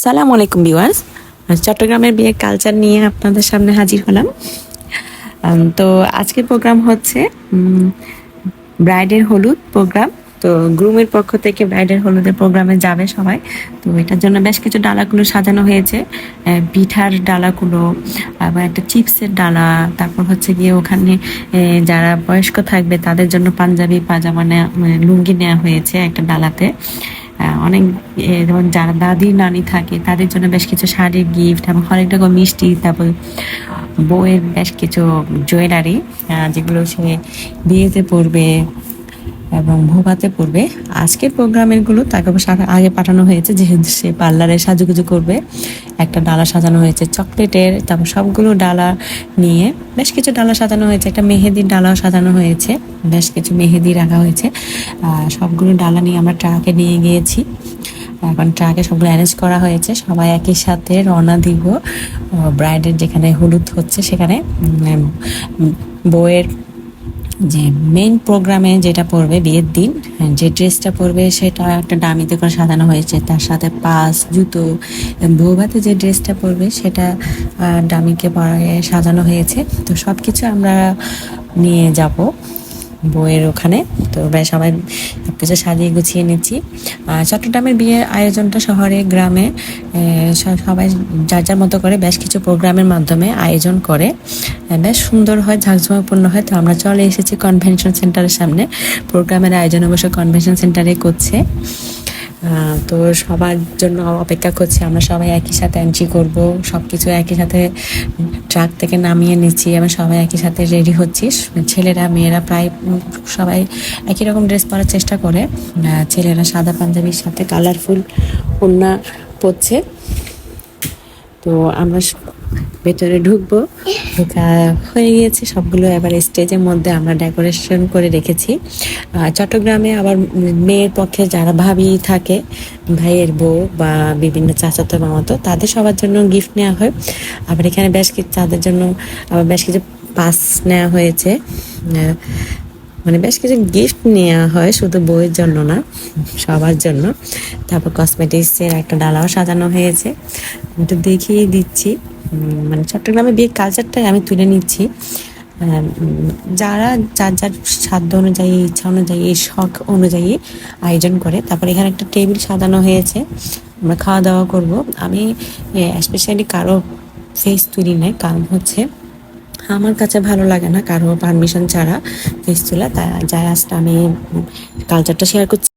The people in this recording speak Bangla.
আসসালামু আলাইকুম ভিউয়ার্স। চট্টগ্রামের বিয়ের কালচার নিয়ে আপনাদের সামনে হাজির হলাম। তো আজকের প্রোগ্রাম হচ্ছে ব্রাইডের হলুদ প্রোগ্রাম তো গ্রুমের পক্ষ থেকে ব্রাইডের হলুদের প্রোগ্রামে যাবে সবাই। তো এটার জন্য বেশ কিছু ডালাগুলো সাজানো হয়েছে। পিঠার ডালাগুলো, আবার একটা চিপসের ডালা, তারপর হচ্ছে গিয়ে ওখানে যারা বয়স্ক থাকবে তাদের জন্য পাঞ্জাবি, পাজামা লুঙ্গি নেওয়া হয়েছে একটা ডালাতে। অনেক যেমন যারা দাদি, নানি থাকে, তাদের জন্য বেশ কিছু শাড়ির গিফট এবং অনেক রকম মিষ্টি, তারপর বইয়ের বেশ কিছু জুয়েলারি যেগুলো সে বিয়েতে পরবে। এবং ভোগাতে পড়বে। আজকের প্রোগ্রামেরগুলো তাকে আগে- পাঠানো হয়েছে, যেহেতু সে পার্লারে সাজুগুজু করবে। একটা ডালা সাজানো হয়েছে, চকলেটের, তারপর সবগুলো ডালা নিয়ে বেশ কিছু ডালা সাজানো হয়েছে, একটা মেহেদির ডালাও সাজানো হয়েছে, বেশ কিছু মেহেদি রাখা হয়েছে। সবগুলো ডালা নিয়ে আমরা ট্রাকে নিয়ে গিয়েছি। এখন ট্রাকে সবগুলো অ্যারেঞ্জ করা হয়েছে, সবাই একই সাথে রওনা দিব। ব্রাইডের যেখানে হলুদ হচ্ছে সেখানে বউয়ের যে মেইন প্রোগ্রামে যেটা পরবে বিয়ের দিন যে ড্রেসটা পরবে সেটা একটা ডামিতে করে সাজানো হয়েছে, তার সাথে পাস, জুতো বৌভাতে যে ড্রেসটা পরবে সেটা ডামিকে পরে সাজানো হয়েছে। তো সব কিছু আমরা নিয়ে যাব। বইয়ের ওখানে। তো বেশ, সবাই সবকিছু সাজিয়ে গুছিয়ে নিচ্ছি। আর চট্টগ্রামের বিয়ের আয়োজনটা শহরে, গ্রামে সবাই যার যার মতো করে বেশ কিছু প্রোগ্রামের মাধ্যমে আয়োজন করে। বেশ সুন্দর হয় ঝাঁকঝমাপূর্ণ হয়। তো আমরা চলে এসেছি কনভেনশন সেন্টারের সামনে। প্রোগ্রামের আয়োজন অবশ্য কনভেনশন সেন্টারে করছে। তো সবার জন্য অপেক্ষা করছি। আমরা সবাই একই সাথে এন্ট্রি করব। সব কিছু একই সাথে ট্রাক থেকে নামিয়ে নিচ্ছি। আমরা সবাই একই সাথে রেডি হচ্ছি। ছেলেরা, মেয়েরা প্রায় সবাই একই রকম ড্রেস পরার চেষ্টা করে। ছেলেরা সাদা পাঞ্জাবির সাথে কালারফুল ওড়না পরছে। তো আমরা ভেতরে ঢুকবো। ঢোকা হয়ে গিয়েছে, সবগুলো এবার স্টেজের মধ্যে আমরা ডেকোরেশন করে রেখেছি। চট্টগ্রামে আবার মেয়ের পক্ষে যারা ভাবি থাকে, ভাইয়ের বউ বা বিভিন্ন চাচাতো মামাতো, তাদের সবার জন্য গিফট নেওয়া হয়। আবার এখানে বেশ কিছু তাদের জন্য আবার বেশ কিছু পাস নেওয়া হয়েছে। মানে বেশ কিছু গিফট নেওয়া হয় শুধু বইয়ের জন্য না, সবার জন্য। তারপর কসমেটিক্সের একটা ডালাও সাজানো হয়েছে। একটু দেখিয়ে দিচ্ছি। মানে চট্টগ্রামে বিয়ের কালচারটাই আমি তুলে নিচ্ছি। যারা, যার যার সাধ্য অনুযায়ী, ইচ্ছা অনুযায়ী শখ অনুযায়ী আয়োজন করে, তারপর এখানে একটা টেবিল সাজানো হয়েছে, আমরা খাওয়া দাওয়া করব। আমি স্পেশালি কারও ফেস তুলি নাই, কারণ হচ্ছে আমার কাছে ভালো লাগে না কারও পারমিশন ছাড়া ফেস তোলা। তাই জাস্ট আমি কালচারটা শেয়ার করছি